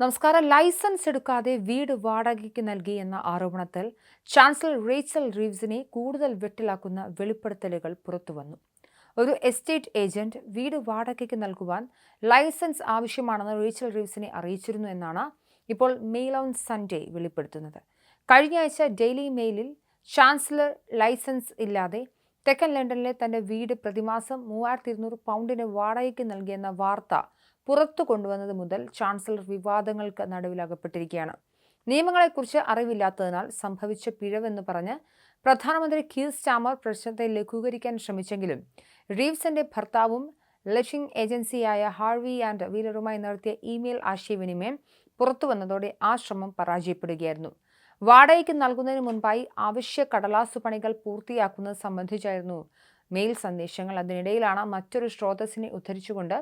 നമസ്കാരം. ലൈസൻസ് എടുക്കാതെ വീട് വാടകയ്ക്ക് നൽകി എന്ന ആരോപണത്തിൽ ചാൻസലർ റേച്ചൽ റീവ്സിനെ കൂടുതൽ വെട്ടിലാക്കുന്ന വെളിപ്പെടുത്തലുകൾ പുറത്തുവന്നു. ഒരു എസ്റ്റേറ്റ് ഏജന്റ് വീട് വാടകയ്ക്ക് നൽകുവാൻ ലൈസൻസ് ആവശ്യമാണെന്ന് റേച്ചൽ റീവ്സിനെ അറിയിച്ചിരുന്നു എന്നാണ് ഇപ്പോൾ മെയിൽ ഓൺ സൺഡേ വെളിപ്പെടുത്തുന്നത്. കഴിഞ്ഞ ആഴ്ച ഡെയിലി മെയിലിൽ ചാൻസലർ ലൈസൻസ് ഇല്ലാതെ തെക്കൻ ലണ്ടനിലെ തന്റെ വീട് പ്രതിമാസം മൂവായിരത്തി ഇരുന്നൂറ് പൗണ്ടിന് വാടകയ്ക്ക് നൽകിയെന്ന വാർത്ത പുറത്തു കൊണ്ടുവന്നത് മുതൽ ചാൻസലർ വിവാദങ്ങൾക്ക് നടുവിലകപ്പെട്ടിരിക്കുകയാണ് നിയമങ്ങളെക്കുറിച്ച് അറിവില്ലാത്തതിനാൽ സംഭവിച്ച പിഴവെന്ന് പറഞ്ഞ് പ്രധാനമന്ത്രി കീർ സ്റ്റാമർ പ്രശ്നത്തെ ലഘൂകരിക്കാൻ ശ്രമിച്ചെങ്കിലും റീവ്സിന്റെ ഭർത്താവും ലഷിംഗ് ഏജൻസിയായ ഹാർവി ആൻഡ് വീലറുമായി നടത്തിയ ഇമെയിൽ ആശയവിനിമയം പുറത്തു വന്നതോടെ ആ ശ്രമം പരാജയപ്പെടുകയായിരുന്നു. വാടകയ്ക്ക് നൽകുന്നതിന് മുൻപായി ആവശ്യ കടലാസു പണികൾ പൂർത്തിയാക്കുന്നത് സംബന്ധിച്ചായിരുന്നു മെയിൽ സന്ദേശങ്ങൾ. അതിനിടയിലാണ് മറ്റൊരു സ്രോതസ്സിനെ ഉദ്ധരിച്ചുകൊണ്ട്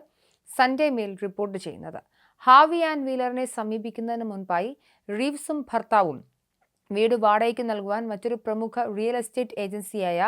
സൺഡേ മെയിൽ റിപ്പോർട്ട് ചെയ്യുന്നത്. ഹാവി ആൻഡ് വീലറിനെ സമീപിക്കുന്നതിന് മുൻപായി റീവ്സും ഭർത്താവും വീട് വാടകയ്ക്ക് നൽകുവാൻ മറ്റൊരു പ്രമുഖ റിയൽ എസ്റ്റേറ്റ് ഏജൻസിയായ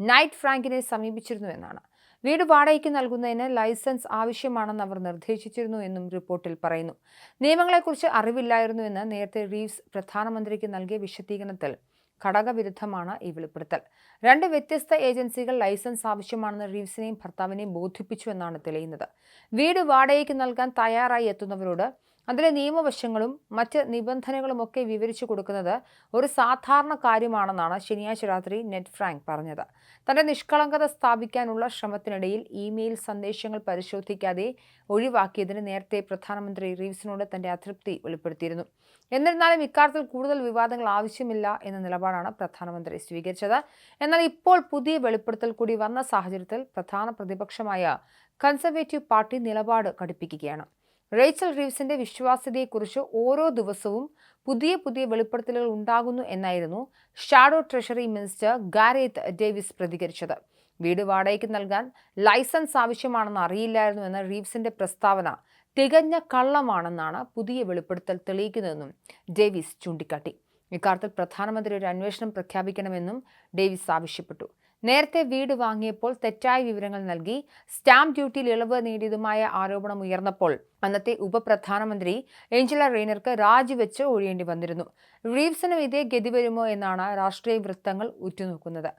നൈറ്റ് ഫ്രാങ്കിനെ സമീപിച്ചിരുന്നുവെന്നാണ് വീട് വാടകയ്ക്ക് നൽകുന്നതിന് ലൈസൻസ് ആവശ്യമാണെന്ന് അവർ നിർദ്ദേശിച്ചിരുന്നു എന്നും റിപ്പോർട്ടിൽ പറയുന്നു. നിയമങ്ങളെക്കുറിച്ച് അറിവില്ലായിരുന്നുവെന്ന് നേരത്തെ റീവ്സ് പ്രധാനമന്ത്രിക്ക് നൽകിയ വിശദീകരണത്തിൽ ഘടകവിരുദ്ധമാണ് ഈ വെളിപ്പെടുത്തൽ. രണ്ട് വ്യത്യസ്ത ഏജൻസികൾ ലൈസൻസ് ആവശ്യമാണെന്ന് റീവ്സിനെയും ഭർത്താവിനെയും ബോധിപ്പിച്ചു എന്നാണ് തെളിയുന്നത്. വീട് വാടകയ്ക്ക് നൽകാൻ തയ്യാറായി എത്തുന്നവരോട് അതിലെ നിയമവശങ്ങളും മറ്റ് നിബന്ധനകളുമൊക്കെ വിവരിച്ചു കൊടുക്കുന്നത് ഒരു സാധാരണ കാര്യമാണെന്നാണ് ശനിയാഴ്ച രാത്രി നെറ്റ് ഫ്രാങ്ക് പറഞ്ഞത്. തന്റെ നിഷ്കളങ്കത സ്ഥാപിക്കാനുള്ള ശ്രമത്തിനിടയിൽ ഇമെയിൽ സന്ദേശങ്ങൾ പരിശോധിക്കാതെ ഒഴിവാക്കിയതിന് നേരത്തെ പ്രധാനമന്ത്രി റീവ്സിനോട് തന്റെ അതൃപ്തി വെളിപ്പെടുത്തിയിരുന്നു. എന്നിരുന്നാലും ഇക്കാര്യത്തിൽ കൂടുതൽ വിവാദങ്ങൾ ആവശ്യമില്ല എന്ന നിലപാടാണ് പ്രധാനമന്ത്രി സ്വീകരിച്ചത്. എന്നാൽ ഇപ്പോൾ പുതിയ വെളിപ്പെടുത്തൽ കൂടി വന്ന സാഹചര്യത്തിൽ പ്രധാന പ്രതിപക്ഷമായ കൺസർവേറ്റീവ് പാർട്ടി നിലപാട് കടുപ്പിക്കുകയാണ്. റേച്ചൽ റീവ്സിന്റെ വിശ്വാസ്യതയെക്കുറിച്ച് ഓരോ ദിവസവും പുതിയ പുതിയ വെളിപ്പെടുത്തലുകൾ ഉണ്ടാകുന്നു എന്നായിരുന്നു shadow treasury minister Gareth Davies പ്രതികരിച്ചത്. വീട് വാടകയ്ക്ക് നൽകാൻ ലൈസൻസ് ആവശ്യമാണെന്ന് അറിയില്ലായിരുന്നു എന്ന റീവ്സിന്റെ പ്രസ്താവന തികഞ്ഞ കള്ളമാണെന്നാണ് പുതിയ വെളിപ്പെടുത്തൽ തെളിയിക്കുന്നതെന്നും ഡേവിസ് ചൂണ്ടിക്കാട്ടി. ഇക്കാര്യത്തിൽ പ്രധാനമന്ത്രി ഒരു അന്വേഷണം പ്രഖ്യാപിക്കണമെന്നും ഡേവിസ് ആവശ്യപ്പെട്ടു. നേരത്തെ വീട് വാങ്ങിയപ്പോൾ തെറ്റായ വിവരങ്ങൾ നൽകി. സ്റ്റാമ്പ് ഡ്യൂട്ടിയിൽ ഇളവ് നേടിയതുമായ ആരോപണം ഉയർന്നപ്പോൾ അന്നത്തെ ഉപപ്രധാനമന്ത്രി ഏഞ്ചല റെയ്നർക്ക് രാജിവെച്ച് ഒഴിയേണ്ടി വന്നിരുന്നു. റീവ്സിനും ഇതേ ഗതി വരുമോ എന്നാണ് രാഷ്ട്രീയ വൃത്തങ്ങൾ ഉറ്റുനോക്കുന്നത്.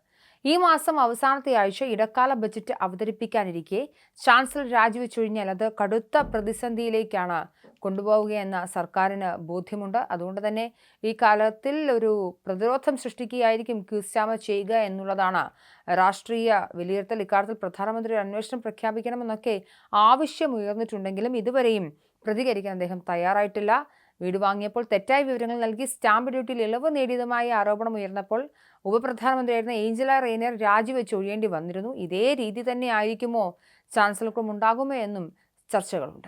ഈ മാസം അവസാനത്തെ ആഴ്ച ഇടക്കാല ബജറ്റ് അവതരിപ്പിക്കാനിരിക്കെ ചാൻസലർ രാജിവെച്ചൊഴിഞ്ഞാൽ അത് കടുത്ത പ്രതിസന്ധിയിലേക്കാണ് കൊണ്ടുപോവുകയെന്ന സർക്കാരിന് ബോധ്യമുണ്ട്. അതുകൊണ്ട് തന്നെ ഈ കാലത്തിൽ ഒരു പ്രതിരോധം സൃഷ്ടിക്കുകയായിരിക്കും ക്യൂസ്റ്റാമ ചെയ്യുക എന്നുള്ളതാണ് രാഷ്ട്രീയ വിലയിരുത്തൽ. ഇക്കാര്യത്തിൽ പ്രധാനമന്ത്രി അന്വേഷണം പ്രഖ്യാപിക്കണമെന്നൊക്കെ ആവശ്യമുയർന്നിട്ടുണ്ടെങ്കിലും ഇതുവരെയും പ്രതികരിക്കാൻ അദ്ദേഹം തയ്യാറായിട്ടില്ല. വീട് വാങ്ങിയപ്പോൾ തെറ്റായ വിവരങ്ങൾ നൽകി സ്റ്റാമ്പ് ഡ്യൂട്ടിയിൽ ഇളവ് നേടിയതുമായ ആരോപണം ഉയർന്നപ്പോൾ ഉപപ്രധാനമന്ത്രിയായിരുന്ന ഏഞ്ചല റെയ്നർ രാജിവെച്ച് ഒഴിയേണ്ടി വന്നിരുന്നു. ഇതേ രീതി തന്നെ ആയിരിക്കുമോ ചാൻസലർക്കും ഉണ്ടാകുമോ എന്നും ചർച്ചകളുണ്ട്.